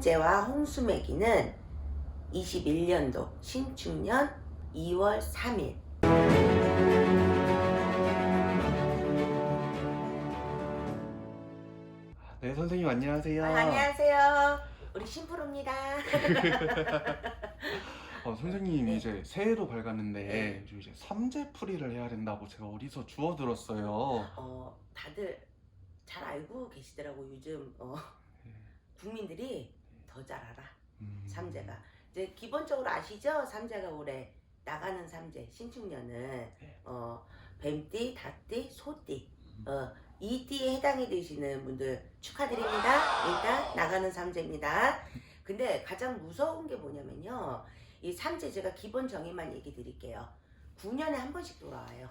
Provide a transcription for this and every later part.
제와 홍수매기는 21년도 신축년 2월 3일 네, 선생님 안녕하세요. 안녕하세요 우리 신프로입니다 어, 선생님 네. 이제 새해도 밝았는데 네. 좀 이제 삼재풀이를 해야 된다고 제가 어디서 주워 들었어요. 어, 다들 잘 알고 계시더라고 요즘 어, 네. 국민들이 더 잘 알아 음. 삼재가 이제 기본적으로 아시죠 삼재가 올해 나가는 삼재 신축년은 네. 어, 뱀띠, 닭띠, 소띠 어, 이 띠에 해당이 되시는 분들 축하드립니다. 일단 나가는 삼재입니다. 근데 가장 무서운 게 뭐냐면요. 이 삼재 제가 기본 정의만 얘기 드릴게요. 9년에 한 번씩 돌아와요.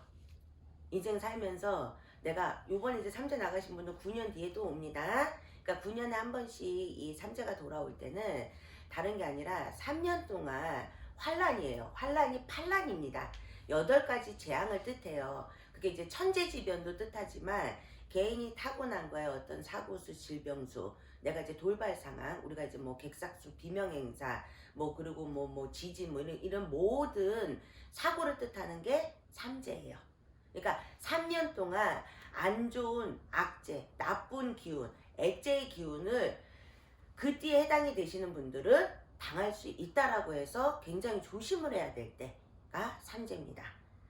인생 살면서 내가 요번에 이제 삼재 나가신 분은 9년 뒤에 또 옵니다. 그러니까 9년에 한 번씩 이 삼재가 돌아올 때는 다른 게 아니라 3년 동안 환란이에요. 환란이 판란입니다. 여덟 가지 재앙을 뜻해요. 그게 이제 천재지변도 뜻하지만 개인이 타고난 거에 어떤 사고수, 질병수, 내가 이제 돌발 상황, 우리가 이제 뭐 객삭수, 비명행사, 뭐 그리고 뭐뭐 지진 뭐 이런 이런 모든 사고를 뜻하는 게 삼재예요. 그러니까 3년 동안 안 좋은 악재, 나쁜 기운, 액제의 기운을 그 띠에 해당이 되시는 분들은 당할 수 있다라고 해서 굉장히 조심을 해야 될 때가 삼재입니다.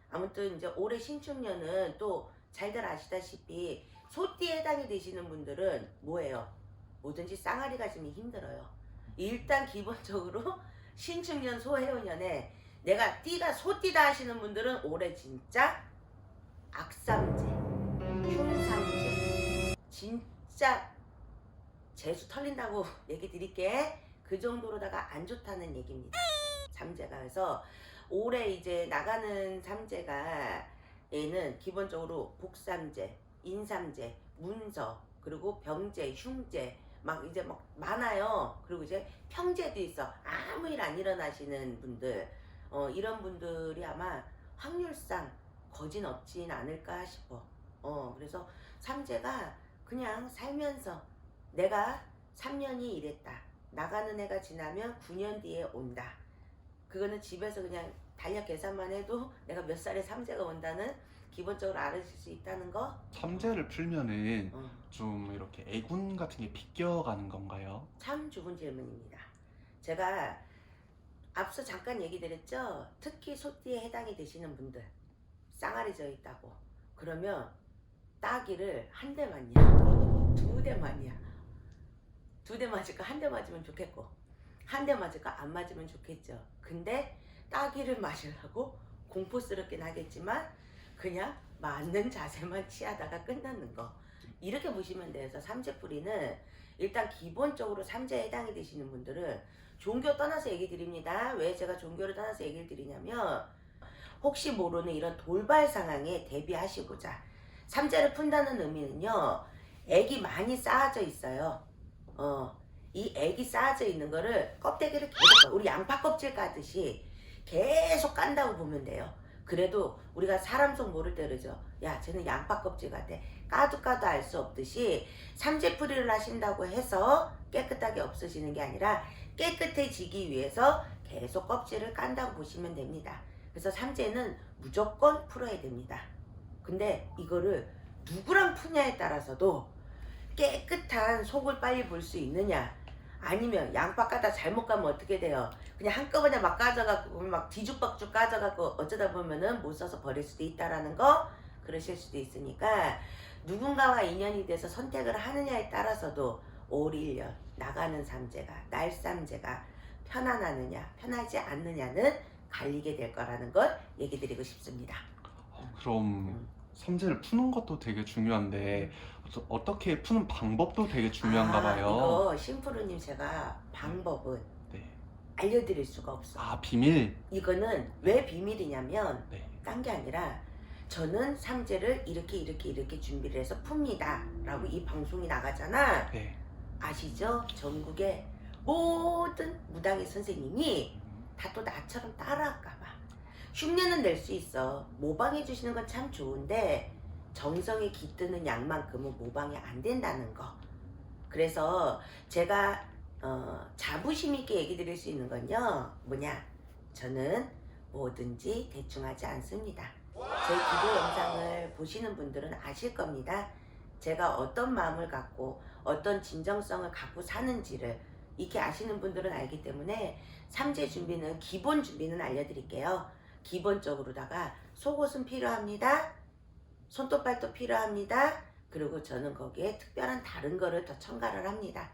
아무튼 이제 올해 신축년은 또 잘들 아시다시피 소띠에 해당이 되시는 분들은 뭐예요? 뭐든지 쌍아리 가지면 힘들어요. 일단 기본적으로 신축년 소해운년에 내가 띠가 소띠다 하시는 분들은 올해 진짜 악삼재, 흉삼재, 진짜 재수 털린다고 얘기 드릴게. 그 정도로다가 안 좋다는 얘기입니다. 삼재가 그래서 올해 이제 나가는 삼재가 얘는 기본적으로 복삼재, 인삼재, 문서, 그리고 병재, 흉재 막 이제 막 많아요. 그리고 이제 평재도 있어. 아무 일 안 일어나시는 분들 어, 이런 분들이 아마 확률상 거진 없진 않을까 싶어. 어, 그래서 삼재가 그냥 살면서 내가 3년이 이랬다. 나가는 애가 지나면 9년 뒤에 온다. 그거는 집에서 그냥 달력 계산만 해도 내가 몇 살에 삼재가 온다는 기본적으로 알으실 수 있다는 거. 삼재를 풀면은 어, 좀 이렇게 애군 같은 게 비껴가는 건가요? 참 좋은 질문입니다. 제가 앞서 잠깐 얘기 드렸죠. 특히 소띠에 해당이 되시는 분들 쌍알이 져 있다고. 그러면 따기를 한 대만이야, 두 대만이야. 두 대 맞을까 한 대 맞으면 좋겠고 한 대 맞을까 안 맞으면 좋겠죠. 근데 따기를 맞으려고 공포스럽긴 하겠지만 그냥 맞는 자세만 취하다가 끝나는 거. 이렇게 보시면 돼서 삼재뿌리는 일단 기본적으로 삼재에 해당이 되시는 분들은 종교 떠나서 얘기 드립니다. 왜 제가 종교를 떠나서 얘기를 드리냐면 혹시 모르는 이런 돌발 상황에 대비하시고자 삼재를 푼다는 의미는요. 액이 많이 쌓아져 있어요. 어, 이 액이 쌓아져 있는 거를 껍데기를 계속 우리 양파 껍질 까듯이 계속 깐다고 보면 돼요. 그래도 우리가 사람 속 모를 때 그러죠. 야, 쟤는 양파 껍질 같아. 까도 까도 알 수 없듯이 삼재풀이를 하신다고 해서 깨끗하게 없어지는 게 아니라 깨끗해지기 위해서 계속 껍질을 깐다고 보시면 됩니다. 그래서 삼재는 무조건 풀어야 됩니다. 근데 이거를 누구랑 푸냐에 따라서도 깨끗한 속을 빨리 볼 수 있느냐 아니면 양파 까다 잘못 가면 어떻게 돼요? 그냥 한꺼번에 막 까져갖고 막 뒤죽박죽 까져갖고 어쩌다 보면은 못 써서 버릴 수도 있다라는 거 그러실 수도 있으니까 누군가와 인연이 돼서 선택을 하느냐에 따라서도 올 1년 나가는 삼재가 날 삼재가 편안하느냐 편하지 않느냐는 갈리게 될 거라는 걸 얘기 드리고 싶습니다. 어, 그럼 음. 삼재를 푸는 것도 되게 중요한데 어떠- 어떻게 푸는 방법도 되게 중요한가 아, 봐요. 이거 심프루님 제가 방법은 네. 알려드릴 수가 없어. 아 비밀. 이거는 왜 비밀이냐면 네. 딴 게 아니라 저는 삼재를 이렇게 이렇게 이렇게 준비를 해서 풉니다 라고 이 방송이 나가잖아 네. 아시죠? 전국의 모든 무당의 선생님이 음, 다또 나처럼 따라할까봐 흉내는 낼 수 있어 모방해 주시는 건 참 좋은데 정성이 깃드는 양만큼은 모방이 안 된다는 거 그래서 제가 어, 자부심 있게 얘기 드릴 수 있는 건요. 뭐냐? 저는 뭐든지 대충 하지 않습니다. 제 기도 영상을 보시는 분들은 아실 겁니다. 제가 어떤 마음을 갖고 어떤 진정성을 갖고 사는지를 이렇게 아시는 분들은 알기 때문에 삼재 준비는 기본 준비는 알려드릴게요. 기본적으로다가 속옷은 필요합니다. 손톱발도 필요합니다. 그리고 저는 거기에 특별한 다른 거를 더 첨가를 합니다.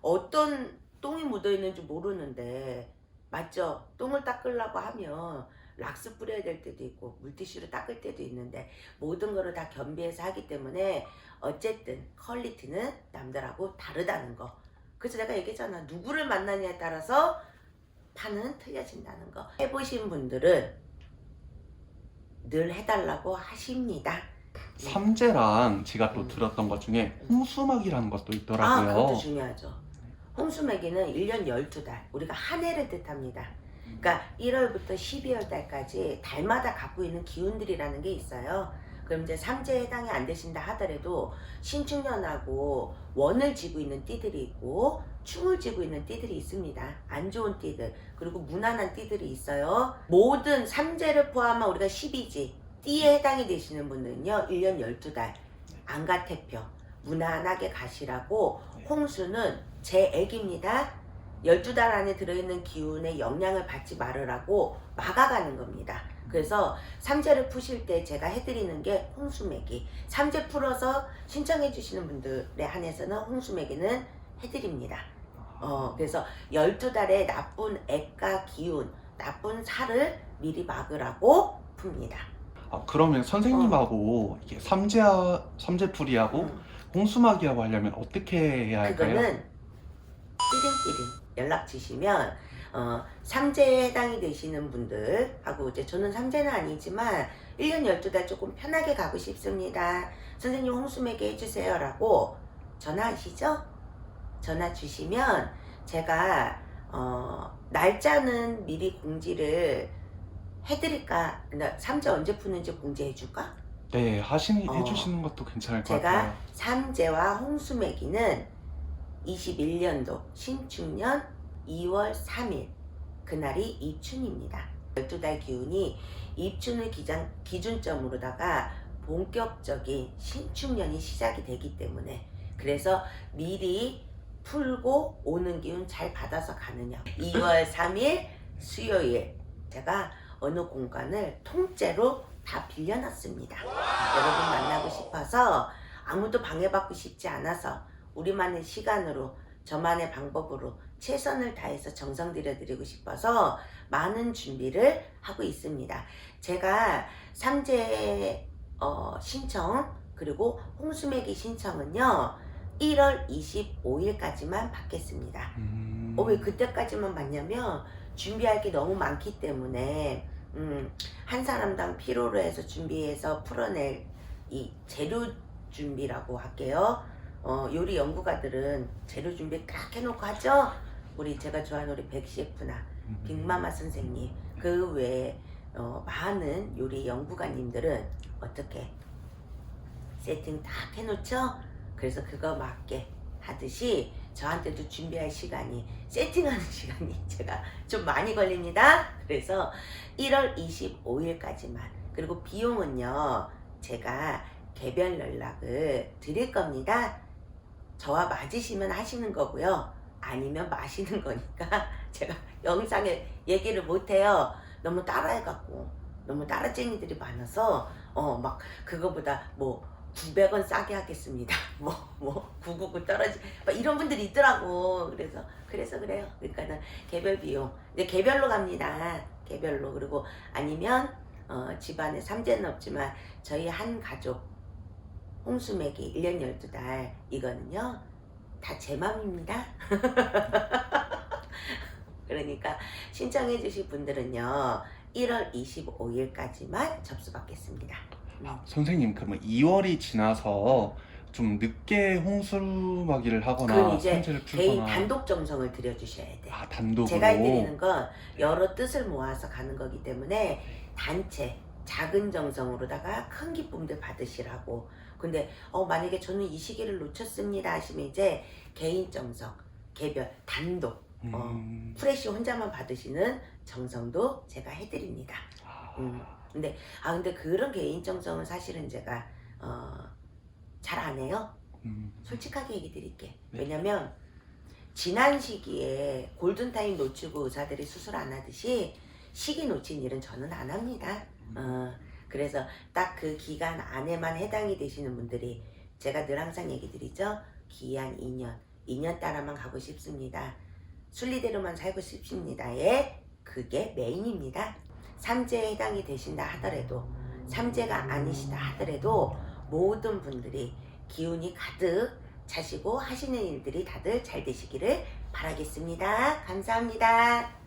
어떤 똥이 묻어 있는지 모르는데 맞죠? 똥을 닦으려고 하면 락스 뿌려야 될 때도 있고 물티슈로 닦을 때도 있는데 모든 거를 다 겸비해서 하기 때문에 어쨌든 퀄리티는 남들하고 다르다는 거. 그래서 내가 얘기했잖아. 누구를 만나냐에 따라서 판은 틀려진다는 거. 해보신 분들은 늘 해달라고 하십니다. 삼재랑 제가 또 음. 들었던 것 중에 홍수막이라는 것도 아, 있더라고요. 그것도 중요하죠. 홍수매기는 1년 12달, 우리가 한 해를 뜻합니다. 그러니까 1월부터 12월 달까지 달마다 갖고 있는 기운들이라는 게 있어요. 그럼 이제 삼재에 해당이 안 되신다 하더라도 신축년하고 원을 지고 있는 띠들이 있고 충을 지고 있는 띠들이 있습니다. 안 좋은 띠들 그리고 무난한 띠들이 있어요. 모든 삼재를 포함한 우리가 12지 띠에 해당이 되시는 분들은요 1년 12달 안가태표 무난하게 가시라고 네. 홍수는 제 액입니다. 12달 안에 들어있는 기운의 영향을 받지 말으라고 막아가는 겁니다. 그래서 삼재를 푸실 때 제가 해드리는 게 홍수매기. 삼재 풀어서 신청해 주시는 분들에 한해서는 홍수매기는 해드립니다. 어, 그래서 12달에 나쁜 액과 기운, 나쁜 살을 미리 막으라고 풉니다. 아, 그러면 선생님하고 이게 삼재 삼재풀이하고 음, 홍수막이하고 하려면 어떻게 해야 할까요? 그거는 띠링띠링 연락 주시면 어, 삼재에 해당이 되시는 분들하고 이제 저는 삼재는 아니지만 1년 12달 조금 편하게 가고 싶습니다. 선생님 홍수매게 해주세요 라고 전화하시죠? 전화 주시면 제가 어, 날짜는 미리 공지를 해드릴까? 그러니까 삼재 언제 푸는지 공지해줄까? 네, 하시는 어. 해주시는 것도 괜찮을 것 제가 같아요. 삼재와 홍수매기는 21년도 신축년 2월 3일 그날이 입춘입니다. 12달 기운이 입춘을 기장, 기준점으로다가 본격적인 신축년이 시작이 되기 때문에 그래서 미리 풀고 오는 기운 잘 받아서 가느냐 2월 3일 수요일 제가 어느 공간을 통째로 다 빌려놨습니다. 여러분 만나고 싶어서 아무도 방해받고 싶지 않아서 우리만의 시간으로 저만의 방법으로 최선을 다해서 정성 들여드리고 싶어서 많은 준비를 하고 있습니다. 제가 삼재 어, 신청 그리고 홍수매기 신청은요 1월 25일까지만 받겠습니다. 음, 어, 왜 그때까지만 받냐면 준비할 게 너무 많기 때문에 음, 한 사람당 필요로 해서 준비해서 풀어낼 이 재료 준비라고 할게요. 어, 요리 연구가들은 재료 준비 딱 해놓고 하죠. 우리 제가 좋아하는 우리 백 셰프나 음. 빅마마 선생님 그 외에 어, 많은 요리 연구가님들은 어떻게 세팅 딱 해놓죠? 그래서 그거 맞게 하듯이 저한테도 준비할 시간이 세팅하는 시간이 제가 좀 많이 걸립니다. 그래서 1월 25일까지만 그리고 비용은요 제가 개별 연락을 드릴 겁니다. 저와 맞으시면 하시는 거고요. 아니면 마시는 거니까 제가 영상에 얘기를 못해요. 너무 따라해갖고 너무 따라쟁이들이 많아서 어 막 그거보다 뭐 900원 싸게 하겠습니다. 뭐, 뭐, 999 떨어지, 막 이런 분들이 있더라고. 그래서, 그래서 그래요. 그러니까는 개별 비용. 이제 개별로 갑니다. 개별로. 그리고 아니면, 어, 집안에 삼재는 없지만, 저희 한 가족, 홍수매기 1년 12달, 이거는요, 다 제 맘입니다. 그러니까, 신청해 주실 분들은요, 1월 25일까지만 접수받겠습니다. 음. 선생님 그러면 2월이 지나서 좀 늦게 홍수막이를 그건 하거나 이제 삼재를 개인 풀거나 단독 정성을 들여주셔야 돼. 아 단독으로 제가 해드리는 건 여러 뜻을 모아서 가는 거기 때문에 단체 작은 정성으로다가 큰 기쁨들 받으시라고. 근데 어 만약에 저는 이 시기를 놓쳤습니다 하시면 이제 개인 정성 개별 단독 어. 음. 프레시 혼자만 받으시는 정성도 제가 해드립니다. 아, 음. 근데 아 근데 그런 개인 정성은 사실은 제가 어, 잘 안 해요. 음. 솔직하게 얘기 드릴게. 네. 왜냐면 지난 시기에 골든타임 놓치고 의사들이 수술 안 하듯이 시기 놓친 일은 저는 안 합니다. 어, 그래서 딱 그 기간 안에만 해당이 되시는 분들이 제가 늘 항상 얘기 드리죠. 기한 2년, 2년 따라만 가고 싶습니다. 순리대로만 살고 싶습니다에 그게 메인입니다. 삼재에 해당이 되신다 하더라도 삼재가 아니시다 하더라도 모든 분들이 기운이 가득 차시고 하시는 일들이 다들 잘 되시기를 바라겠습니다. 감사합니다.